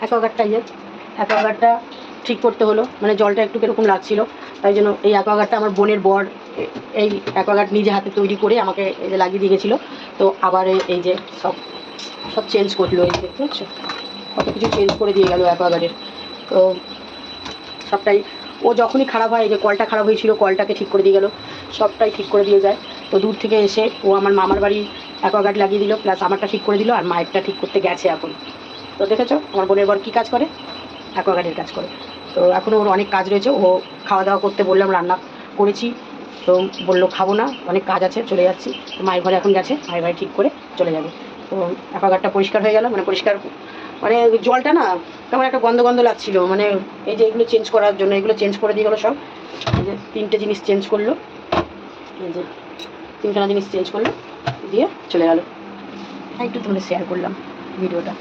অ্যাকোয়াগার্ডটা ইয়ে। অ্যাকোয়াগার্ডটা ঠিক করতে হলো। মানে জলটা একটু কীরকম লাগছিল। তাই জন্য এই অ্যাকোয়াগার্ডটা আমার বোনের বর, এই অ্যাকোয়াগার্ড নিজে হাতে তৈরি করে আমাকে এই যে লাগিয়ে দিয়ে গেছিল। তো আবার এই- যে সব সব চেঞ্জ করল এই যে পাচ্ছ কত কিছু চেঞ্জ করে দিয়ে গেল অ্যাকোয়াগার্ডের তো সবটাই, ও যখনই খারাপ হয়, এই যে কলটা খারাপ হয়েছিল, কলটাকে ঠিক করে দিয়ে গেল। সবটাই ঠিক করে দিয়ে যায়। তো দূর থেকে এসে ও আমার মামার বাড়ি অ্যাকোয়াগার্ড লাগিয়ে দিল প্লাস আমারটা ঠিক করে দিল, আর মায়েরটা ঠিক করতে গেছে এখন। তো দেখেছ? আমার বোনের বর কী কাজ করে? অ্যাকোয়াগার্ডের কাজ করে। তো এখনও ওর অনেক কাজ রয়েছে, ও খাওয়া দাওয়া করতে বললাম, রান্না করেছি। তো বলল, খাব না, অনেক কাজ আছে, চলে যাচ্ছি। মায়ের ঘরে এখন গেছে, মায়ের ঘরে ঠিক করে চলে যাবে। তো অ্যাকোয়াগার্ডটা পরিষ্কার হয়ে গেল মানে পরিষ্কার মানে জলটা না তেমন একটা গন্ধ গন্ধ লাগছিল মানে এই যে এগুলো চেঞ্জ করার জন্য, এগুলো চেঞ্জ করে দিয়ে গেলো সব। এই যে তিনটে জিনিস চেঞ্জ করল, এই যে তিনখানা জিনিস চেঞ্জ করল, দিয়ে চলে গেল। একটু তোমাদের শেয়ার করলাম ভিডিওটা।